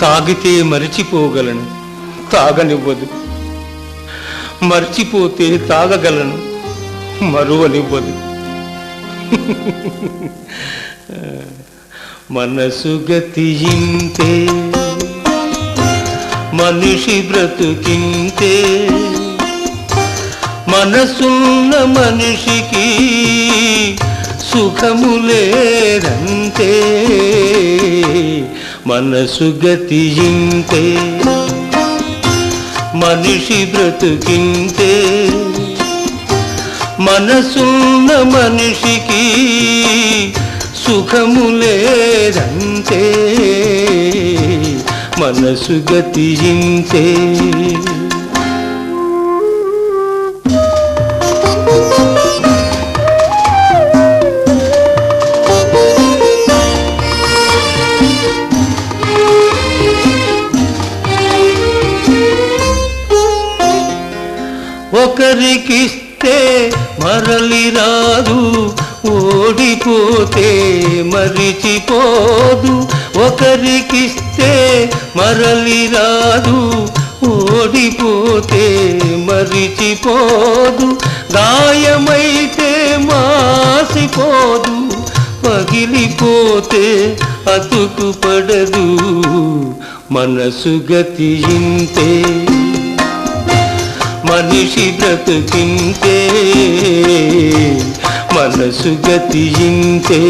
తాగితే మరిచిపోగలను తాగనివ్వదు. మర్చిపోతే తాగగలను మరువనివ్వదు. మనసు గతియింతే మనిషి బ్రతుకింతే మనసున్న మనిషికి సుఖము లేదంతే. మనసు గతియింతే మనిషి బ్రతుకింతే మనసున్న మనిషికి సుఖము లేదంతే మనసు గతియింతే. ఒకరికిస్తే మరలి రాదు ఓడిపోతే మరిచిపోదు. ఒకరికిస్తే మరలి రాదు ఓడిపోతే మరిచిపోదు. గాయమైతే మాసిపోదు పగిలిపోతే అతుకు పడదు మనసు ఇంతే మనిషి బ్రతుకింతే మనసు గతియింతే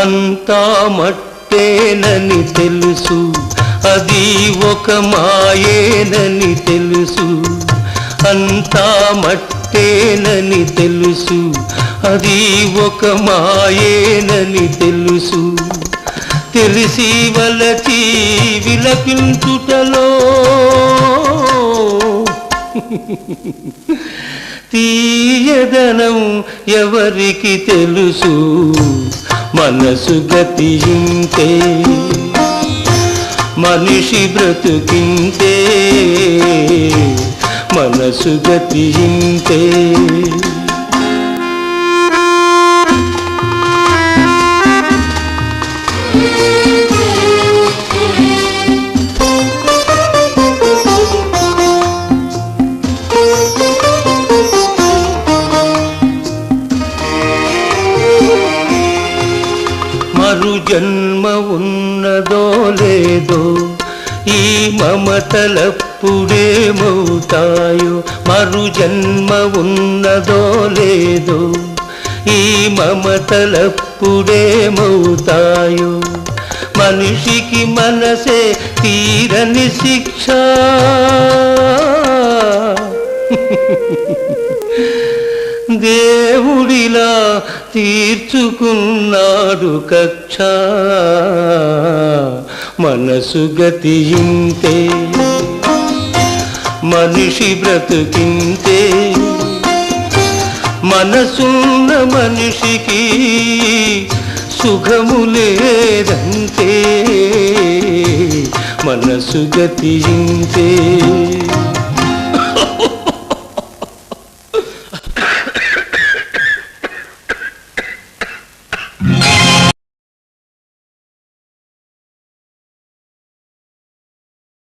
అంతా మట్టి తప్పేనని తెలుసు. అది ఒక మాయేనని తెలుసు. అంతా మట్టేనని తెలుసు. అది ఒక మాయేనని తెలుసు. తెలిసి వలచి విలపించుటలో తీయదనం ఎవరికి తెలుసు? మనసు గతింతే మనిషి బ్రతుకింతే మనసు గతింతే మరు జన్మ ఉన్నదో లేదో ఈ మమతలప్పుడేమవుతాయో? మరు జన్మ ఉన్నదో లేదో ఈ మమతలప్పుడేమవుతాయో? మనిషికి మనసే తీరని శిక్ష. దేవుడిలా తీర్చుకున్నాడు కక్ష. మనసు గతింతే మనిషి బ్రతుకింతే మనసున్న మనిషికి సుఖము లేదంతే మనసు గతింతే